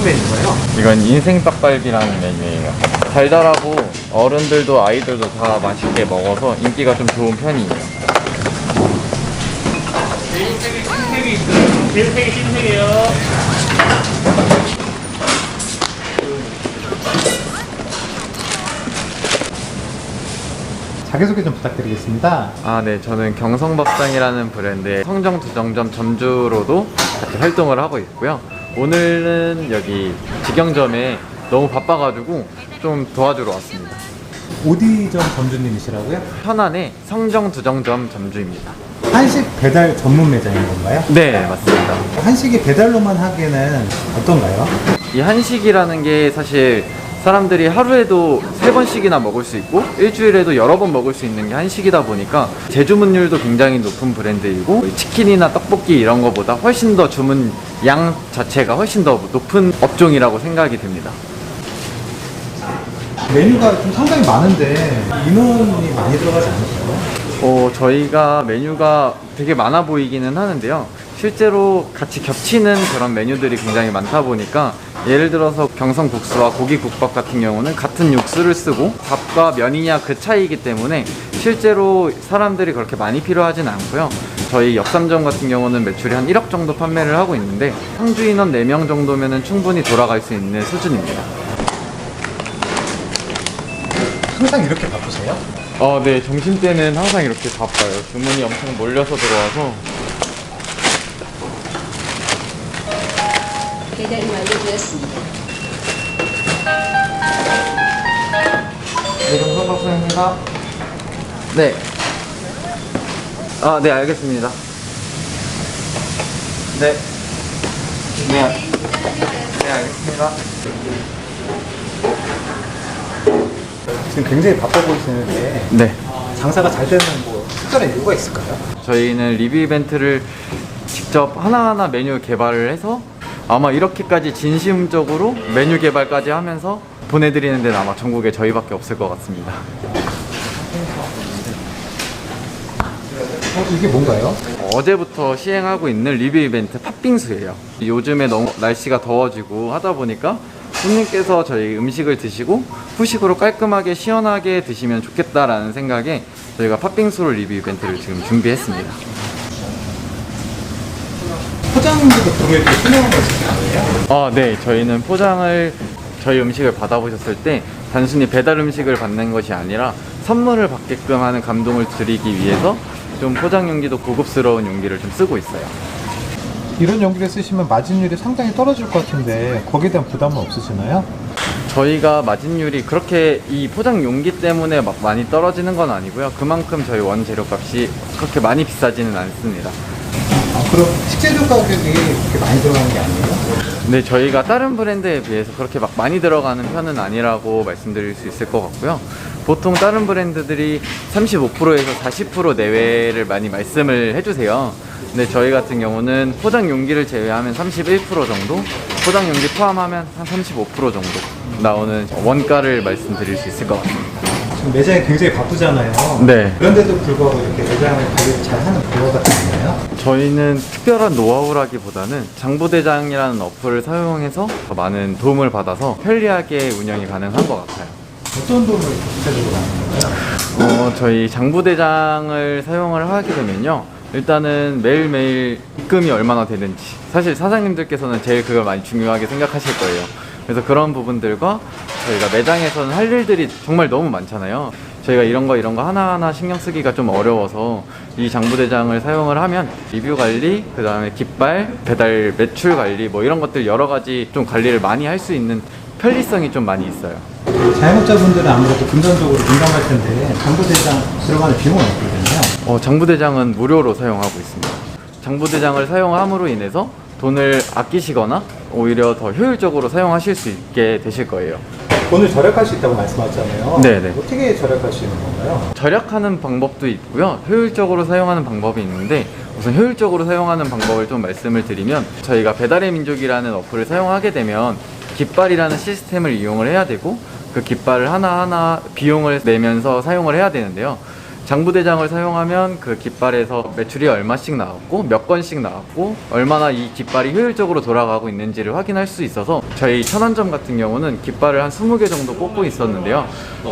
무슨 메뉴인가요? 이건 인생 떡갈비라는 메뉴예요. 달달하고 어른들도 아이들도 다 맛있게 먹어서 인기가 좀 좋은 편이에요. 신세계 있어요. 계속세계 신세계요. 자기소개 좀 부탁드리겠습니다. 아, 네. 저는 경성밥상이라는 브랜드의 성정두정점 점주로도 같이 활동을 하고 있고요. 오늘은 여기 직영점에 너무 바빠가지고 좀 도와주러 왔습니다. 오디점 점주님이시라고요? 현안의 성정두정점 점주입니다. 한식 배달 전문 매장인 건가요? 네, 맞습니다. 한식이 배달로만 하기에는 어떤가요? 이 한식이라는 게 사실 사람들이 하루에도 세 번씩이나 먹을 수 있고 일주일에도 여러 번 먹을 수 있는 게 한식이다 보니까 재주문율도 굉장히 높은 브랜드이고 치킨이나 떡볶이 이런 거보다 훨씬 더 주문 양 자체가 훨씬 더 높은 업종이라고 생각이 듭니다. 메뉴가 좀 상당히 많은데 인원이 많이 들어가지 않을까요? 어, 저희가 메뉴가 되게 많아 보이기는 하는데요. 실제로 같이 겹치는 그런 메뉴들이 굉장히 많다 보니까 예를 들어서 경성국수와 고기국밥 같은 경우는 같은 육수를 쓰고 밥과 면이냐 그 차이이기 때문에 실제로 사람들이 그렇게 많이 필요하진 않고요. 저희 역삼점 같은 경우는 매출이 한 1억 정도 판매를 하고 있는데 상주 인원 4명 정도면 충분히 돌아갈 수 있는 수준입니다. 항상 이렇게 바쁘세요? 어, 네. 점심 때는 항상 이렇게 바빠요. 주문이 엄청 몰려서 들어와서 배달이 완료되었습니다. 네, 경성박사입니다. 네. 아, 네, 알겠습니다. 네. 네. 네, 알겠습니다. 지금 굉장히 바빠 보이시는데 네. 장사가 잘 되는 뭐 특별한 이유가 있을까요? 저희는 리뷰 이벤트를 직접 하나하나 메뉴 개발을 해서 아마 이렇게까지 진심적으로 메뉴 개발까지 하면서 보내드리는 데는 아마 전국에 저희밖에 없을 것 같습니다. 어, 이게 뭔가요? 어제부터 시행하고 있는 리뷰 이벤트 팥빙수예요. 요즘에 너무 날씨가 더워지고 하다 보니까 손님께서 저희 음식을 드시고 후식으로 깔끔하게 시원하게 드시면 좋겠다라는 생각에 저희가 팥빙수로 리뷰 이벤트를 지금 준비했습니다. 포장지도 구매해 주 신청한 거 있으세요? 아, 네. 저희는 포장을 저희 음식을 받아보셨을 때 단순히 배달 음식을 받는 것이 아니라 선물을 받게끔 하는 감동을 드리기 위해서 좀 포장 용기도 고급스러운 용기를 좀 쓰고 있어요. 이런 용기를 쓰시면 마진율이 상당히 떨어질 것 같은데 거기에 대한 부담은 없으시나요? 저희가 마진율이 그렇게 이 포장 용기 때문에 막 많이 떨어지는 건 아니고요. 그만큼 저희 원재료 값이 그렇게 많이 비싸지는 않습니다. 아, 그럼 식재료 가격이 그렇게 많이 들어가는 게 아니에요? 근데 저희가 다른 브랜드에 비해서 그렇게 막 많이 들어가는 편은 아니라고 말씀드릴 수 있을 것 같고요. 보통 다른 브랜드들이 35%에서 40% 내외를 많이 말씀을 해주세요. 근데 저희 같은 경우는 포장 용기를 제외하면 31% 정도, 포장 용기 포함하면 한 35% 정도 나오는 원가를 말씀드릴 수 있을 것 같습니다. 지금 매장이 굉장히 바쁘잖아요. 네. 그런데도 불구하고 이렇게 매장을 관리를 잘 하는 부가 게 있나요? 저희는 특별한 노하우라기보다는 장부대장이라는 어플을 사용해서 더 많은 도움을 받아서 편리하게 운영이 가능한 것 같아요. 어떤 도움을 구체적으로 하는 건가요? 어, 저희 장부대장을 사용을 하게 되면요. 일단은 매일매일 입금이 얼마나 되는지. 사실 사장님들께서는 제일 그걸 많이 중요하게 생각하실 거예요. 그래서 그런 부분들과 저희가 매장에서는 할 일들이 정말 너무 많잖아요. 저희가 이런 거 이런 거 하나하나 신경 쓰기가 좀 어려워서 이 장부대장을 사용을 하면 리뷰 관리, 그 다음에 깃발, 배달 매출 관리 뭐 이런 것들 여러 가지 좀 관리를 많이 할 수 있는 편리성이 좀 많이 있어요. 자영업자분들은 아무래도 금전적으로 민감할 텐데 장부대장 들어가는 비용은 어떻게 되나요? 어, 장부대장은 무료로 사용하고 있습니다. 장부대장을 사용함으로 인해서 돈을 아끼시거나 오히려 더 효율적으로 사용하실 수 있게 되실 거예요. 돈을 절약할 수 있다고 말씀하셨잖아요. 네네. 어떻게 절약할 수 있는 건가요? 절약하는 방법도 있고요. 효율적으로 사용하는 방법이 있는데 우선 효율적으로 사용하는 방법을 좀 말씀을 드리면 저희가 배달의 민족이라는 어플을 사용하게 되면 깃발이라는 시스템을 이용을 해야 되고 그 깃발을 하나하나 비용을 내면서 사용을 해야 되는데요. 장부대장을 사용하면 그 깃발에서 매출이 얼마씩 나왔고 몇 건씩 나왔고 얼마나 이 깃발이 효율적으로 돌아가고 있는지를 확인할 수 있어서 저희 천안점 같은 경우는 깃발을 한 20개 정도 꽂고 있었는데요.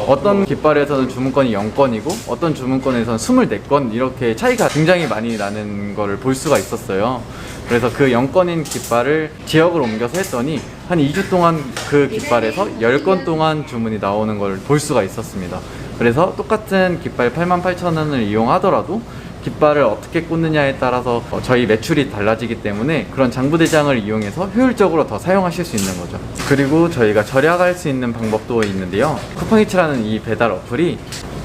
어떤 깃발에서는 주문권이 0건이고 어떤 주문권에서는 24건 이렇게 차이가 굉장히 많이 나는 거를 볼 수가 있었어요. 그래서 그 0건인 깃발을 지역을 옮겨서 했더니 한 2주 동안 그 깃발에서 10건 동안 주문이 나오는 걸 볼 수가 있었습니다. 그래서 똑같은 깃발 88,000원을 이용하더라도 깃발을 어떻게 꽂느냐에 따라서 어, 저희 매출이 달라지기 때문에 그런 장부대장을 이용해서 효율적으로 더 사용하실 수 있는 거죠. 그리고 저희가 절약할 수 있는 방법도 있는데요. 쿠팡이츠라는 이 배달 어플이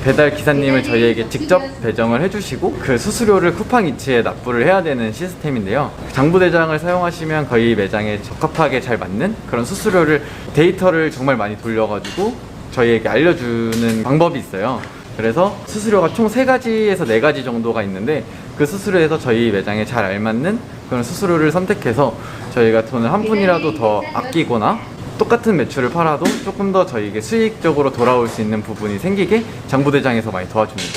배달 기사님을 저희에게 직접 배정을 해주시고 그 수수료를 쿠팡이츠에 납부를 해야 되는 시스템인데요. 장부대장을 사용하시면 거의 매장에 적합하게 잘 맞는 그런 수수료를 데이터를 정말 많이 돌려가지고 저희에게 알려주는 방법이 있어요. 그래서 수수료가 총 세가지에서 네가지 정도가 있는데 그 수수료에서 저희 매장에 잘 알맞는 그런 수수료를 선택해서 저희가 돈을 한 푼이라도 더 아끼거나 똑같은 매출을 팔아도 조금 더 저희에게 수익적으로 돌아올 수 있는 부분이 생기게 장부대장에서 많이 도와줍니다.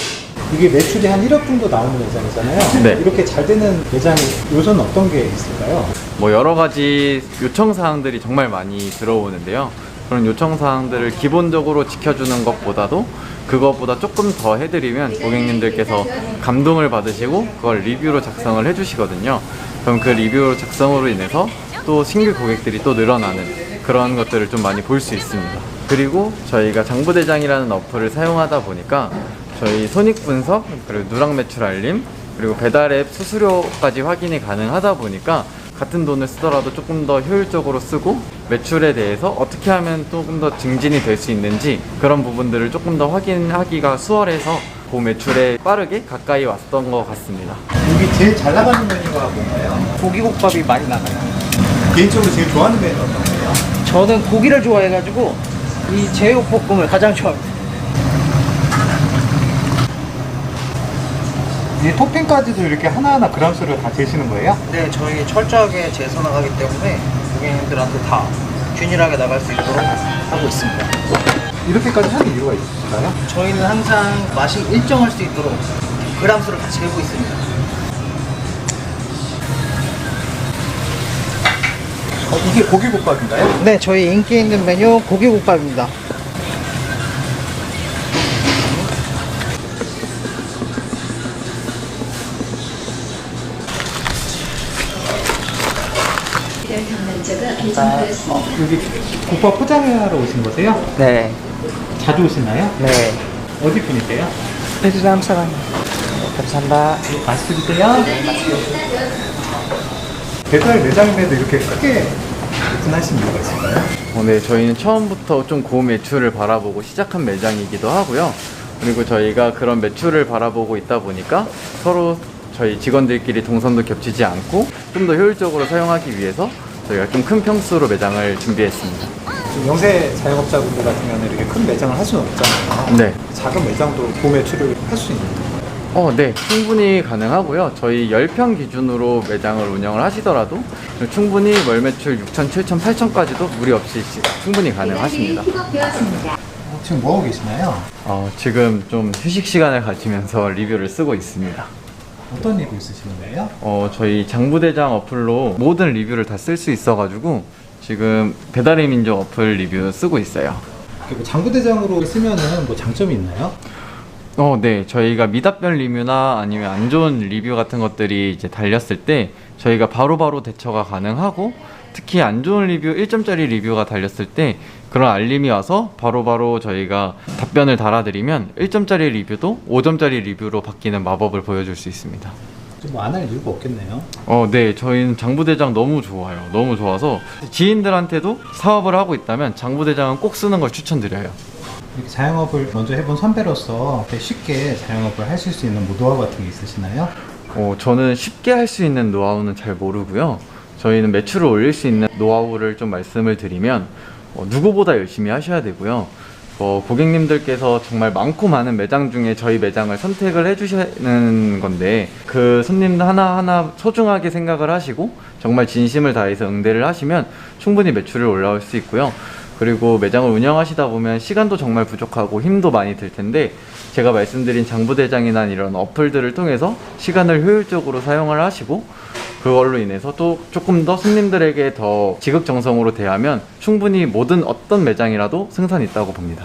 이게 매출이 한 1억 정도 나오는 매장이잖아요. 네. 이렇게 잘 되는 매장 요소는 어떤 게 있을까요? 뭐 여러 가지 요청 사항들이 정말 많이 들어오는데요. 그런 요청 사항들을 기본적으로 지켜주는 것보다도 그것보다 조금 더 해드리면 고객님들께서 감동을 받으시고 그걸 리뷰로 작성을 해주시거든요. 그럼 그 리뷰 작성으로 인해서 또 신규 고객들이 또 늘어나는 그런 것들을 좀 많이 볼 수 있습니다. 그리고 저희가 장부대장이라는 어플을 사용하다 보니까 저희 손익 분석 그리고 누락 매출 알림 그리고 배달 앱 수수료까지 확인이 가능하다 보니까 같은 돈을 쓰더라도 조금 더 효율적으로 쓰고 매출에 대해서 어떻게 하면 조금 더 증진이 될 수 있는지 그런 부분들을 조금 더 확인하기가 수월해서 그 매출에 빠르게 가까이 왔던 것 같습니다. 여기 제일 잘 나가는 메뉴가 뭔가요? 고기국밥이 많이 나가요. 개인적으로 제일 좋아하는 메뉴가 거예요? 저는 고기를 좋아해가지고 이 제육볶음을 가장 좋아합니다. 이 토핑까지도 이렇게 하나하나 그람수를 다 재시는 거예요? 네, 저희 철저하게 재서 나가기 때문에 고객님들한테 다 균일하게 나갈 수 있도록 하고 있습니다. 이렇게까지 하는 이유가 있을까요? 저희는 항상 맛이 일정할 수 있도록 그람수를 다 재고 있습니다. 어, 이게 고기국밥인가요? 네, 저희 인기 있는 메뉴 고기국밥입니다. 경란자가 개정되었습니다. 여기 국밥 포장하러 오신 거세요? 네, 자주 오시나요? 네. 어디 분이세요? 베트남 사람. 감사합니다. 맛있게 드세요. 배달 매장인데도 이렇게 크게 오픈하신 이유가 있을까요? 어, 네, 저희는 처음부터 좀 고매출을 바라보고 시작한 매장이기도 하고요. 그리고 저희가 그런 매출을 바라보고 있다 보니까 서로 저희 직원들끼리 동선도 겹치지 않고 좀 더 효율적으로 사용하기 위해서 저희가 좀 큰 평수로 매장을 준비했습니다. 지금 영세 자영업자분들 같은 경우는 이렇게 큰 매장을 할 수는 없잖아요. 네. 작은 매장도 고매출을 할 수 있는 거예요. 어, 네. 충분히 가능하고요. 저희 10평 기준으로 매장을 운영을 하시더라도 충분히 월 매출 6천, 7천, 8천까지도 무리 없이 시- 충분히 가능하십니다. 어, 지금 뭐 하고 계시나요? 어, 지금 좀 휴식 시간을 가지면서 리뷰를 쓰고 있습니다. 어떤 일고 있으시는 거예요? 어, 저희 장부대장 어플로 모든 리뷰를 다 쓸 수 있어가지고 지금 배달의 민족 어플 리뷰 쓰고 있어요. 그리고 장부대장으로 쓰면은 뭐 장점이 있나요? 어, 네. 저희가 미답변 리뷰나 아니면 안 좋은 리뷰 같은 것들이 이제 달렸을 때 저희가 바로바로 대처가 가능하고 특히 안 좋은 리뷰 1점짜리 리뷰가 달렸을 때 그런 알림이 와서 바로 바로 저희가 답변을 달아드리면 1점짜리 리뷰도 5점짜리 리뷰로 바뀌는 마법을 보여줄 수 있습니다. 뭐안 할 이유가 없겠네요. 어, 네. 저희는 장부대장 너무 좋아요. 너무 좋아서 지인들한테도 사업을 하고 있다면 장부대장은 꼭 쓰는 걸 추천드려요. 이렇게 자영업을 먼저 해본 선배로서 쉽게 자영업을 하실 수 있는 뭐 노하우 같은 게 있으시나요? 어, 저는 쉽게 할 수 있는 노하우는 잘 모르고요. 저희는 매출을 올릴 수 있는 노하우를 좀 말씀을 드리면 어, 누구보다 열심히 하셔야 되고요. 어, 고객님들께서 정말 많고 많은 매장 중에 저희 매장을 선택을 해주시는 건데 그 손님 하나하나 소중하게 생각을 하시고 정말 진심을 다해서 응대를 하시면 충분히 매출을 올라올 수 있고요. 그리고 매장을 운영하시다 보면 시간도 정말 부족하고 힘도 많이 들 텐데 제가 말씀드린 장부대장이나 이런 어플들을 통해서 시간을 효율적으로 사용을 하시고 그걸로 인해서 또 조금 더 손님들에게 더 지극정성으로 대하면 충분히 모든 어떤 매장이라도 승산이 있다고 봅니다.